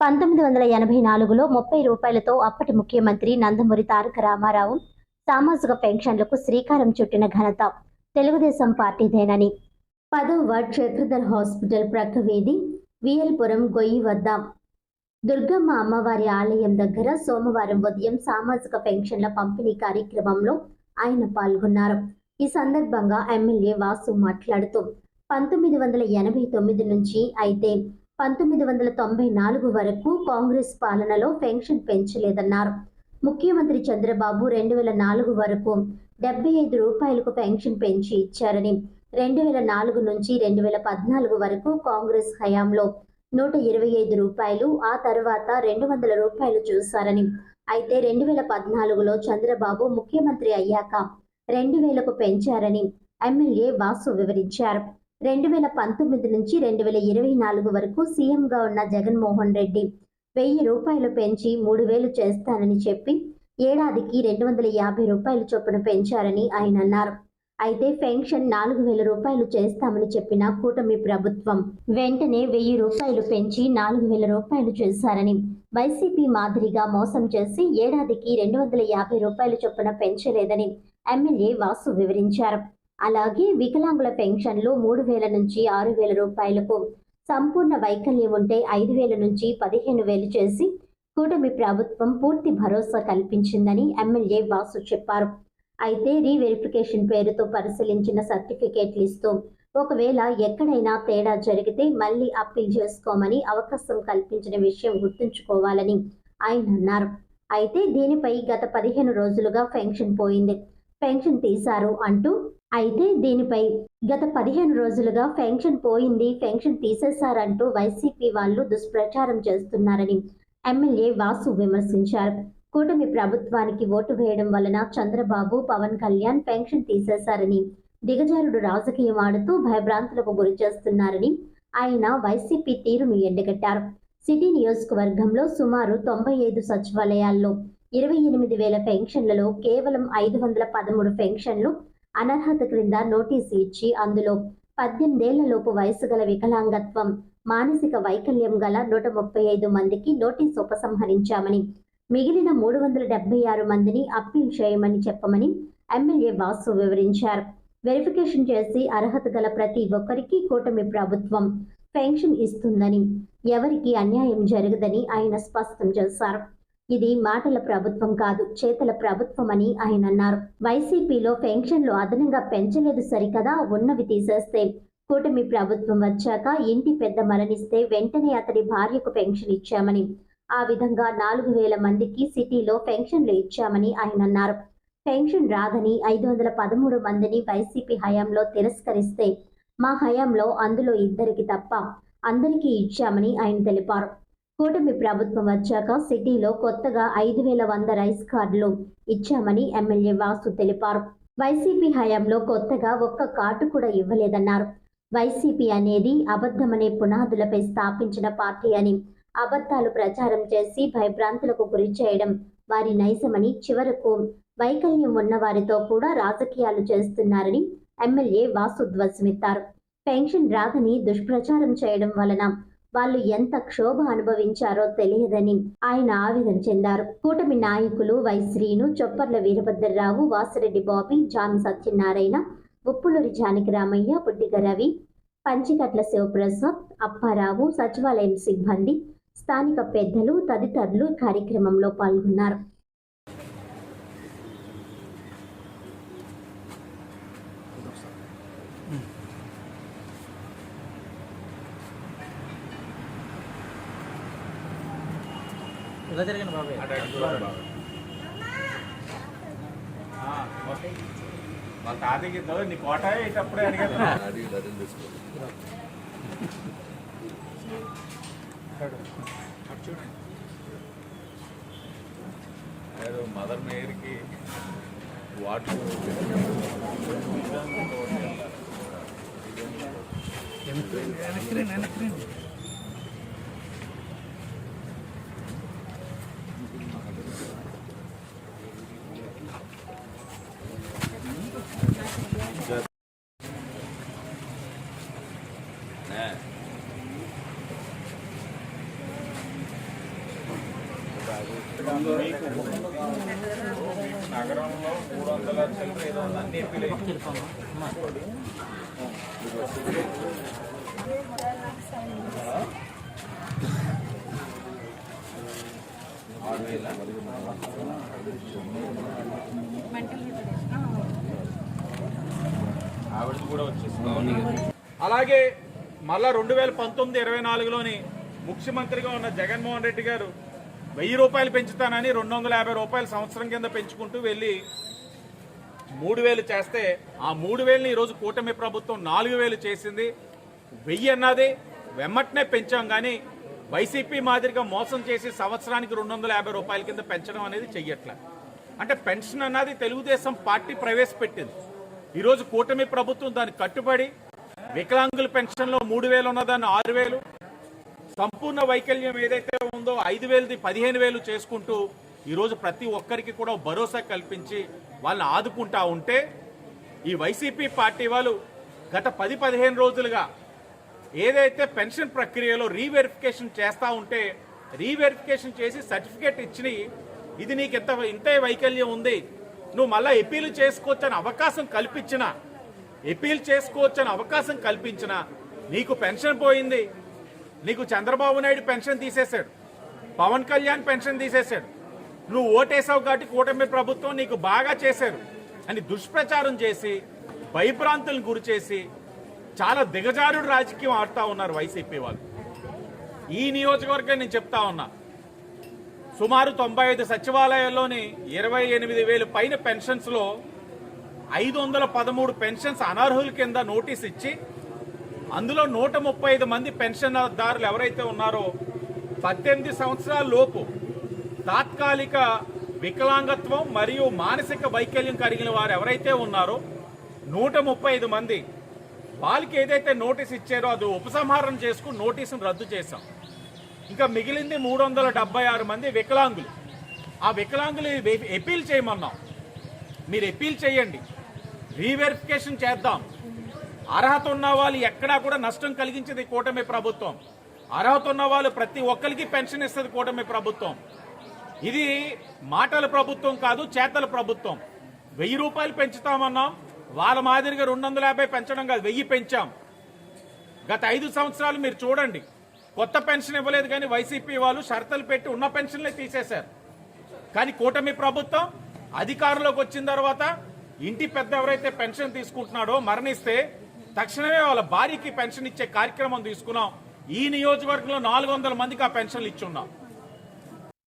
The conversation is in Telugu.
పంతొమ్మిది వందల ఎనభై నాలుగులో ముప్పై రూపాయలతో అప్పటి ముఖ్యమంత్రి నందమూరి తారక రామారావు సామాజిక పెన్షన్లకు శ్రీకారం చుట్టిన ఘనత తెలుగుదేశం పార్టీదేనని. పదో వార్డ్ క్షేత్రధర్ హాస్పిటల్ ప్రక్కవేది విఎల్పురం గొయ్యి వద్ద దుర్గమ్మ అమ్మవారి ఆలయం దగ్గర సోమవారం ఉదయం సామాజిక పెన్షన్ల పంపిణీ కార్యక్రమంలో ఆయన పాల్గొన్నారు. ఈ సందర్భంగా ఎమ్మెల్యే వాసు మాట్లాడుతూ పంతొమ్మిది వందల ఎనభై తొమ్మిది నుంచి అయితే పంతొమ్మిది వందల తొంభై నాలుగు వరకు కాంగ్రెస్ పాలనలో పెన్షన్ పెంచలేదన్నారు. ముఖ్యమంత్రి చంద్రబాబు రెండు వేల నాలుగు వరకు డెబ్బై ఐదు రూపాయలకు పెన్షన్ పెంచి ఇచ్చారని రెండు వేల నాలుగు నుంచి రెండు వేల పద్నాలుగు వరకు కాంగ్రెస్ హయాంలో నూట ఇరవై ఐదు రూపాయలు ఆ తర్వాత రెండు వందల రూపాయలు చూశారని. అయితే రెండు వేల పద్నాలుగులో చంద్రబాబు ముఖ్యమంత్రి అయ్యాక రెండు వేలకు పెంచారని ఎమ్మెల్యే వాసు వివరించారు. రెండు వేల పంతొమ్మిది నుంచి రెండు వేల ఇరవై నాలుగు వరకు సీఎంగా ఉన్న జగన్మోహన్ రెడ్డి వెయ్యి రూపాయలు పెంచి మూడు వేలు చేస్తానని చెప్పి ఏడాదికి రెండు వందల యాభై రూపాయలు చొప్పున పెంచారని ఆయన అన్నారు. అయితే పెన్షన్ నాలుగు వేల రూపాయలు చేస్తామని చెప్పిన కూటమి ప్రభుత్వం వెంటనే వెయ్యి రూపాయలు పెంచి నాలుగు వేల రూపాయలు చేశారని వైసీపీ మాదిరిగా మోసం చేసి ఏడాదికి రెండు వందల యాభై రూపాయలు చొప్పున పెంచలేదని ఎమ్మెల్యే వాసు వివరించారు. అలాగే వికలాంగుల పెన్షన్లు మూడు వేల నుంచి ఆరు వేల రూపాయలకు సంపూర్ణ వైకల్యం ఉంటే ఐదు వేల నుంచి పదిహేను వేలు చేసి కూటమి ప్రభుత్వం పూర్తి భరోసా కల్పించిందని ఎమ్మెల్యే వాసు చెప్పారు. అయితే రీవెరిఫికేషన్ పేరుతో పరిశీలించిన సర్టిఫికేట్లు ఇస్తూ ఒకవేళ ఎక్కడైనా తేడా జరిగితే మళ్ళీ అప్పీల్ చేసుకోమని అవకాశం కల్పించిన విషయం గుర్తుంచుకోవాలని ఆయన అన్నారు. అయితే దీనిపై గత పదిహేను రోజులుగా పెన్షన్ పోయింది. పెన్షన్ తీశారు అంటూ అయితే దీనిపై గత పదిహేను రోజులుగా పెన్షన్ పోయింది. పెన్షన్ తీసేశారంటూ వైసీపీ వాళ్ళు దుష్ప్రచారం చేస్తున్నారని ఎమ్మెల్యే వాసు విమర్శించారు. కూటమి ప్రభుత్వానికి ఓటు వేయడం వలన చంద్రబాబు పవన్ కళ్యాణ్ పెన్షన్ తీసేశారని దిగజారుడు రాజకీయం ఆడుతూ భయభ్రాంతులకు గురి చేస్తున్నారని ఆయన వైసీపీ తీరును ఎండగట్టారు. సిటీ నియోజకవర్గంలో సుమారు తొంభై ఐదు సచివాలయాల్లో ఇరవై ఎనిమిది వేల పెన్షన్లలో కేవలం ఐదు వందల పదమూడు పెన్షన్లు అనర్హత క్రింద నోటీసు ఇచ్చి అందులో పద్దెనిమిదేళ్ళలోపు వయసు గల వికలాంగత్వం మానసిక వైకల్యం గల నూట ముప్పై ఐదు మందికి నోటీసు ఉపసంహరించామని మిగిలిన మూడు వందల డెబ్బై ఆరు మందిని అప్పీల్ చేయమని చెప్పమని ఎమ్మెల్యే వాసు వివరించారు. వెరిఫికేషన్ చేసి అర్హత గల ప్రతి ఒక్కరికి కూటమి ప్రభుత్వం పెన్షన్ ఇస్తుందని ఎవరికి అన్యాయం జరగదని ఆయన స్పష్టం చేశారు. ఇది మాటల ప్రభుత్వం కాదు చేతల ప్రభుత్వం అని ఆయన అన్నారు వైసీపీలో పెన్షన్లు అదనంగా పెంచలేదు సరికదా ఉన్నవి తీసేస్తే కూటమి ప్రభుత్వం వచ్చాక ఇంటి పెద్ద మరణిస్తే వెంటనే అతడి భార్యకు పెన్షన్ ఇచ్చామని ఆ విధంగా నాలుగు వేల మందికి సిటీలో పెన్షన్లు ఇచ్చామని ఆయన అన్నారు పెన్షన్ రాదని ఐదు వందల పదమూడు మందిని వైసీపీ హయాంలో తిరస్కరిస్తే మా హయాంలో అందులో ఇద్దరికి తప్ప అందరికీ ఇచ్చామని ఆయన తెలిపారు. కూటమి ప్రభుత్వం వచ్చాక సిటీలో కొత్తగా ఐదు వేల వంద రైస్ కార్డులు ఇచ్చామని ఎమ్మెల్యే వాసు తెలిపారు. వైసీపీ హయాంలో కొత్తగా ఒక్క కార్డు కూడా ఇవ్వలేదన్నారు. వైసీపీ అనేది అబద్ధమనే పునాదులపై స్థాపించిన పార్టీ అని అబద్ధాలు ప్రచారం చేసి భయభ్రాంతులకు గురి చేయడం వారి నైజమని చివరకు వైకల్యం ఉన్న వారితో కూడా రాజకీయాలు చేస్తున్నారని ఎమ్మెల్యే వాసు ధ్వజమెత్తారు. పెన్షన్ రాదని దుష్ప్రచారం చేయడం వలన వాళ్ళు ఎంత క్షోభ అనుభవించారో తెలియదని ఆయన ఆవేదన చెందారు. కూటమి నాయకులు వై శ్రీను చొప్పర్ల వీరభద్రరావు వాసిరెడ్డి బాబీ జామి సత్యనారాయణ ఉప్పులూరి జానకిరామయ్య బుడ్డిగ రవి పంచికట్ల శివప్రసాద్ అప్పారావు సచివాలయం సిబ్బంది స్థానిక పెద్దలు తదితరులు కార్యక్రమంలో పాల్గొన్నారు. ఇలా జరిగిన బాబాయ్. వాళ్ళ తాతకి నీ కోట ఇటప్పుడే అడిగాను. లేదు మదర్ మేరీకి వాటర్ వెనక్కి వెనక్కి నగరంలో మూడు వందల చిల్లర ఐదు ఉంది అన్ని ఏపీలో ఆరు వేల కూడా వచ్చేసింది. అలాగే మళ్ళా రెండు వేల పంతొమ్మిది ఇరవై నాలుగులోని ముఖ్యమంత్రిగా ఉన్న జగన్మోహన్ రెడ్డి గారు వెయ్యి రూపాయలు పెంచుతానని రెండు వందల యాభై రూపాయలు సంవత్సరం కింద పెంచుకుంటూ వెళ్ళి మూడు వేలు చేస్తే ఆ మూడు వేలని ఈరోజు కూటమి ప్రభుత్వం నాలుగు వేలు చేసింది. వెయ్యి అన్నది వెమ్మటనే పెంచాం కానీ వైసీపీ మాదిరిగా మోసం చేసి సంవత్సరానికి రెండు వందల యాభై రూపాయల కింద పెంచడం అనేది చెయ్యట్లే. అంటే పెన్షన్ అన్నది తెలుగుదేశం పార్టీ ప్రవేశపెట్టింది. ఈరోజు కూటమి ప్రభుత్వం దాన్ని కట్టుబడి వికలాంగుల పెన్షన్లో మూడు వేలు ఉన్నదాన్ని ఆరు వేలు సంపూర్ణ వైకల్యం ఏదైతే ఉందో ఐదు వేలది పదిహేను వేలు చేసుకుంటూ ఈరోజు ప్రతి ఒక్కరికి కూడా భరోసా కల్పించి వాళ్ళని ఆదుకుంటా ఉంటే ఈ వైసీపీ పార్టీ వాళ్ళు గత పది పదిహేను రోజులుగా ఏదైతే పెన్షన్ ప్రక్రియలో రీవెరిఫికేషన్ చేస్తూ ఉంటే రీవెరిఫికేషన్ చేసి సర్టిఫికేట్ ఇచ్చి ఇది నీకు ఇంత ఇంతే వైకల్యం ఉంది. నువ్వు మళ్ళీ ఎపీలు చేసుకోవచ్చని అవకాశం కల్పించిన ఎపీల్ చేసుకోవచ్చని అవకాశం కల్పించిన నీకు పెన్షన్ పోయింది. నీకు చంద్రబాబు నాయుడు పెన్షన్ తీసేశాడు. పవన్ కళ్యాణ్ పెన్షన్ తీసేశాడు. నువ్వు ఓటేసావు కాబట్టి కూటమి ప్రభుత్వం నీకు బాగా చేశారు అని దుష్ప్రచారం చేసి భయభ్రాంతులను గురిచేసి చాలా దిగజారుడు రాజకీయం ఆడుతా ఉన్నారు వైసీపీ వాళ్ళు. ఈ నియోజకవర్గం నేను చెప్తా ఉన్నా. సుమారు తొంభై ఐదు సచివాలయాల్లోని ఇరవై ఎనిమిది వేలు పైన పెన్షన్స్లో ఐదు వందల పదమూడు పెన్షన్స్ అనర్హుల కింద నోటీస్ ఇచ్చి అందులో నూట ముప్పై ఐదు మంది పెన్షన్దారులు ఎవరైతే ఉన్నారో పద్దెనిమిది సంవత్సరాల లోపు తాత్కాలిక వికలాంగత్వం మరియు మానసిక వైకల్యం కలిగిన వారు ఎవరైతే ఉన్నారో నూట ముప్పై ఐదు మంది వాళ్ళకి ఏదైతే నోటీస్ ఇచ్చారో అది ఉపసంహారం చేసుకుని నోటీసును రద్దు చేశాం. ఇంకా మిగిలింది మూడు వందల డెబ్బై ఆరు మంది వికలాంగులు. ఆ వికలాంగులు ఎపీల్ చేయమన్నాం. మీరు ఎపీల్ చేయండి. రీవెరిఫికేషన్ చేద్దాం. అర్హత ఉన్న వాళ్ళు ఎక్కడా కూడా నష్టం కలిగించేది కూటమి ప్రభుత్వం. అర్హత ఉన్న వాళ్ళు ప్రతి ఒక్కరికి పెన్షన్ ఇస్తుంది కూటమి ప్రభుత్వం. ఇది మాటల ప్రభుత్వం కాదు చేతల ప్రభుత్వం. వెయ్యి రూపాయలు పెంచుతామన్నాం. వాళ్ళ మాదిరిగా రెండు వందల యాభై పెంచడం కాదు వెయ్యి పెంచాం. గత ఐదు సంవత్సరాలు మీరు చూడండి. కొత్త పెన్షన్ ఇవ్వలేదు కానీ వైసీపీ వాళ్ళు షరతులు పెట్టి ఉన్న పెన్షన్లే తీసేశారు. కానీ కూటమి ప్రభుత్వం అధికారంలోకి వచ్చిన తర్వాత ఇంటి పెద్ద ఎవరైతే పెన్షన్ తీసుకుంటున్నాడో మరణిస్తే తక్షణమే వాళ్ళ భార్యకి పెన్షన్ ఇచ్చే కార్యక్రమం తీసుకున్నాం. ఈ నియోజకవర్గంలో నాలుగు వందల మందికి ఆ పెన్షన్లు ఇచ్చున్నాం